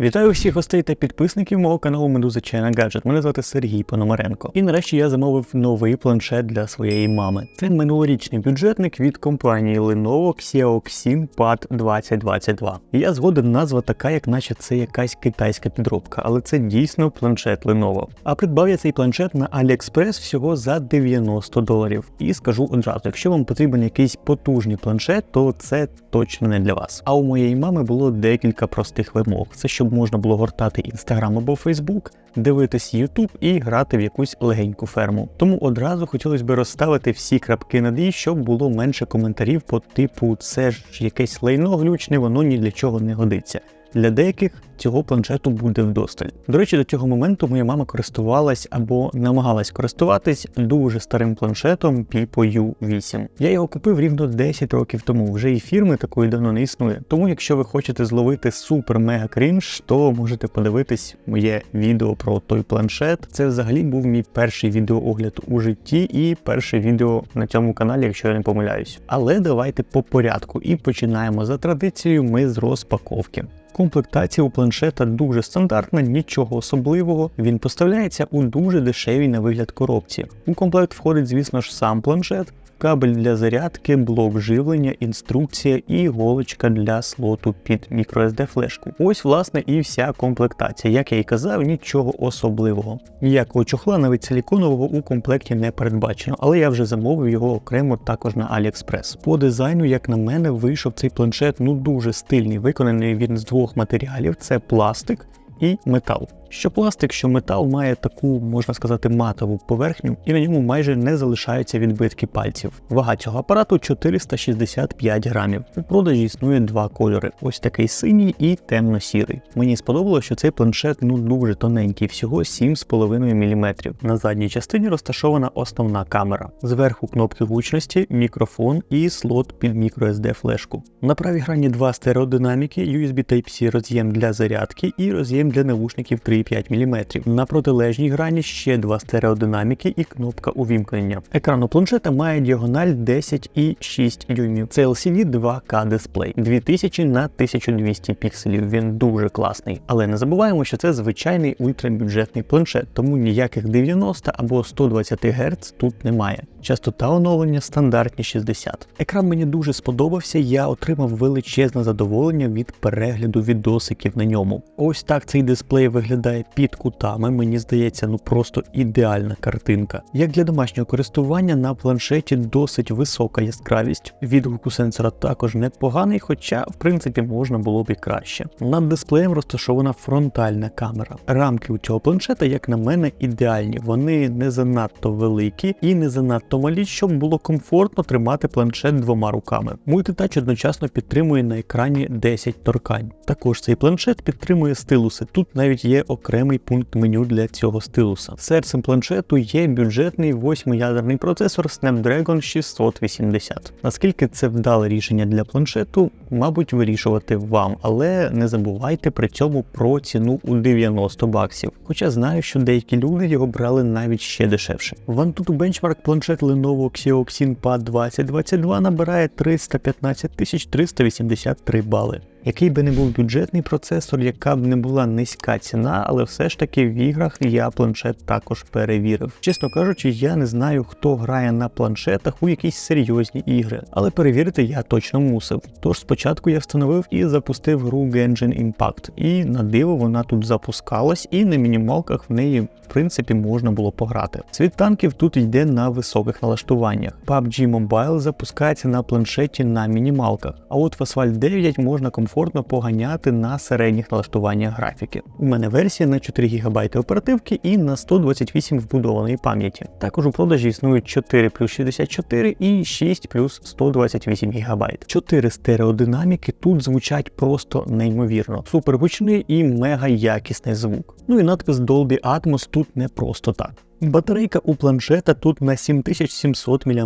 Вітаю всіх гостей та підписників мого каналу Медуза China Gadget. Мене звати Сергій Пономаренко. І нарешті я замовив новий планшет для своєї мами. Це минулорічний бюджетник від компанії Lenovo Xiaoxin Pad 2022. Я згоден назва така, як наче це якась китайська підробка, але це дійсно планшет Lenovo. А придбав я цей планшет на AliExpress всього за 90 доларів. І скажу одразу, якщо вам потрібен якийсь потужний планшет, то це точно не для вас. А у моєї мами було декілька простих вимог. Це щоб можна було гортати Instagram або Facebook, дивитись YouTube і грати в якусь легеньку ферму. Тому одразу хотілося б розставити всі крапки над «і», щоб було менше коментарів по типу це ж якесь лайно глючне, воно ні для чого не годиться. Для деяких цього планшету буде вдосталь. До речі, до цього моменту моя мама користувалась або намагалась користуватись дуже старим планшетом Pipo U8. Я його купив рівно 10 років тому. Вже і фірми такої давно не існує. Тому, якщо ви хочете зловити супер мега крінж, то можете подивитись моє відео про той планшет. Це взагалі був мій перший відеоогляд у житті і перше відео на цьому каналі, якщо я не помиляюсь. Але давайте по порядку і починаємо за традицією. Ми з розпаковки. Комплектація у планшета дуже стандартна, нічого особливого. Він поставляється у дуже дешевій на вигляд коробці. У комплект входить, звісно ж, сам планшет, кабель для зарядки, блок живлення, інструкція і іголочка для слоту під microSD флешку. Ось, власне, і вся комплектація. Як я і казав, нічого особливого. Ніякого чохла, навіть силіконового у комплекті не передбачено, але я вже замовив його окремо також на AliExpress. По дизайну, як на мене, вийшов цей планшет ну дуже стильний, виконаний він з двох матеріалів: це пластик і метал. Що пластик, що метал має таку, можна сказати, матову поверхню, і на ньому майже не залишаються відбитки пальців. Вага цього апарату 465 грамів. У продажі існує два кольори: ось такий синій і темно-сірий. Мені сподобалося, що цей планшет ну дуже тоненький, всього 7,5 мм. На задній частині розташована основна камера. Зверху кнопки гучності, мікрофон і слот під microSD флешку. На правій грані два стереодинаміки, USB Type-C роз'єм для зарядки і роз'єм для навушників 3 3,5 мм. На протилежній грані ще два стереодинаміки і кнопка увімкнення. Екран у планшета має діагональ 10,6 дюймів. Це LCD 2К дисплей 2000 на 1200 пікселів. Він дуже класний. Але не забуваємо, що це звичайний ультрабюджетний планшет, тому ніяких 90 або 120 Гц тут немає. Частота оновлення стандартні 60. Екран мені дуже сподобався, я отримав величезне задоволення від перегляду відосиків на ньому. Ось так цей дисплей виглядає під кутами, мені здається, ну просто ідеальна картинка. Як для домашнього користування на планшеті досить висока яскравість, відгук у сенсора також непоганий, хоча в принципі можна було б і краще. Над дисплеєм розташована фронтальна камера. Рамки у цього планшета, як на мене, ідеальні. Вони не занадто великі і не занадто малі, щоб було комфортно тримати планшет двома руками. Мультитач одночасно підтримує на екрані 10 торкань. Також цей планшет підтримує стилуси. Тут навіть є окремий пункт меню для цього стилуса. Серцем планшету є бюджетний восьмиядерний процесор Snapdragon 680. Наскільки це вдале рішення для планшету, мабуть, вирішувати вам, але не забувайте при цьому про ціну у 90 баксів. Хоча знаю, що деякі люди його брали навіть ще дешевше. В Antutu Benchmark планшет Lenovo Xeoxin Pad 2022 набирає 315 383 бали. Який би не був бюджетний процесор, яка б не була низька ціна, але все ж таки в іграх я планшет також перевірив. Чесно кажучи, я не знаю, хто грає на планшетах у якісь серйозні ігри, але перевірити я точно мусив. Тож спочатку я встановив і запустив гру Genshin Impact, і на диво вона тут запускалась, і на мінімалках в неї в принципі можна було пограти. Світ танків тут йде на високих налаштуваннях. PUBG Mobile запускається на планшеті на мінімалках, а от в Asphalt 9 можна комфортно поганяти на середніх налаштуваннях графіки. У мене версія на 4 ГБ оперативки і на 128 вбудованої пам'яті. Також у продажі існують 4 плюс 64 і 6 плюс 128 ГБ. Чотири стереодинаміки тут звучать просто неймовірно. Супер гучний і мега якісний звук. Ну і надпис Dolby Atmos тут не просто так. Батарейка у планшета тут на 7700 мАч.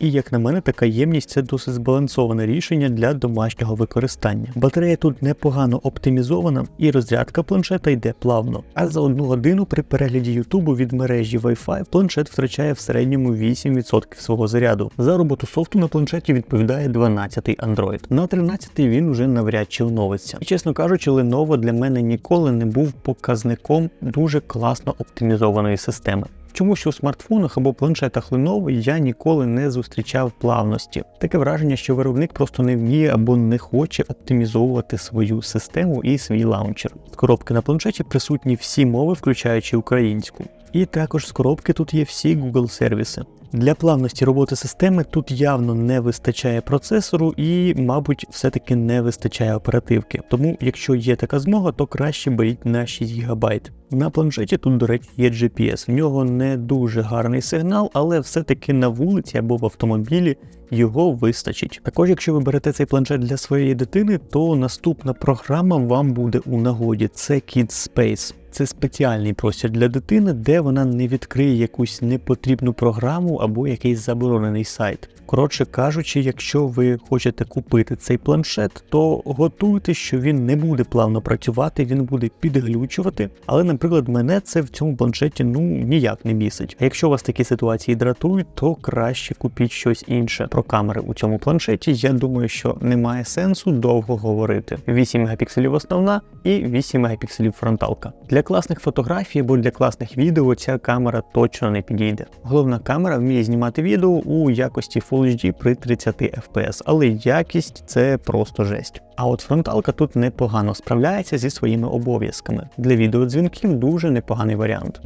І як на мене, така ємність це досить збалансоване рішення для домашнього використання. Батарея тут непогано оптимізована, і розрядка планшета йде плавно. А за одну годину при перегляді Ютубу від мережі Wi-Fi планшет втрачає в середньому 8% свого заряду. За роботу софту на планшеті відповідає 12-й Android. На 13-й він уже навряд чи оновиться. І чесно кажучи, Lenovo для мене ніколи не був показником дуже класно оптимізованої системи. Чому що у смартфонах або планшетах Lenovo я ніколи не зустрічав плавності. Таке враження, що виробник просто не вміє або не хоче оптимізовувати свою систему і свій лаунчер. З коробки на планшеті присутні всі мови, включаючи українську. І також з коробки тут є всі Google сервіси. Для плавності роботи системи тут явно не вистачає процесору і, мабуть, все-таки не вистачає оперативки. Тому, якщо є така змога, то краще беріть на 6 ГБ. На планшеті тут, до речі, є GPS. В нього не дуже гарний сигнал, але все-таки на вулиці або в автомобілі його вистачить. Також, якщо ви берете цей планшет для своєї дитини, то наступна програма вам буде у нагоді. Це Kids Space. Це спеціальний простір для дитини, де вона не відкриє якусь непотрібну програму або якийсь заборонений сайт. Коротше кажучи, якщо ви хочете купити цей планшет, то готуйте, що він не буде плавно працювати, він буде підглючувати. Але, наприклад, мене це в цьому планшеті ну ніяк не бісить. А якщо вас такі ситуації дратують, то краще купіть щось інше. Про камери у цьому планшеті я думаю, що немає сенсу довго говорити. 8 мегапікселів основна і 8 мегапікселів фронталка. Для класних фотографій або для класних відео ця камера точно не підійде. Головна камера вміє знімати відео у якості Full HD при 30 FPS, але якість це просто жесть. А от фронталка тут непогано справляється зі своїми обов'язками. Для відеодзвінків дуже непоганий варіант.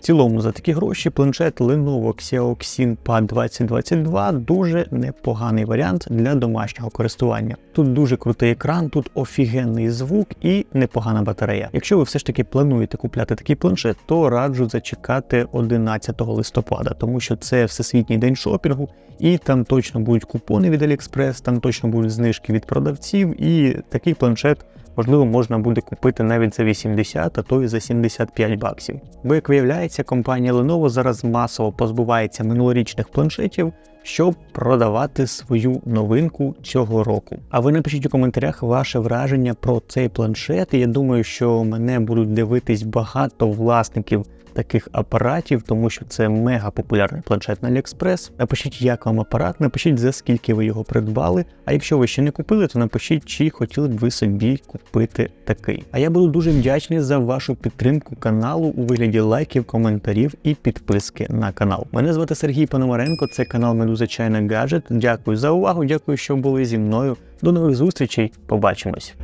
В цілому за такі гроші планшет Lenovo Xiaoxin Pad 2022 дуже непоганий варіант для домашнього користування. Тут дуже крутий екран, тут офігенний звук і непогана батарея. Якщо ви все ж таки плануєте купляти такий планшет, то раджу зачекати 11 листопада, тому що це всесвітній день шопінгу, і там точно будуть купони від AliExpress, там точно будуть знижки від продавців, і такий планшет можливо, можна буде купити навіть за 80, а то і за 75 баксів. Бо, як виявляється, компанія Lenovo зараз масово позбувається минулорічних планшетів, щоб продавати свою новинку цього року. А ви напишіть у коментарях ваше враження про цей планшет. Я думаю, що мене будуть дивитись багато власників таких апаратів, тому що це мега популярний планшет на AliExpress. Напишіть, як вам апарат, напишіть за скільки ви його придбали. А якщо ви ще не купили, то напишіть, чи хотіли б ви собі купити такий. А я буду дуже вдячний за вашу підтримку каналу у вигляді лайків, коментарів і підписки на канал. Мене звати Сергій Пономаренко, це канал Медуза Чайна Гаджет. Дякую за увагу, дякую, що були зі мною. До нових зустрічей. Побачимось.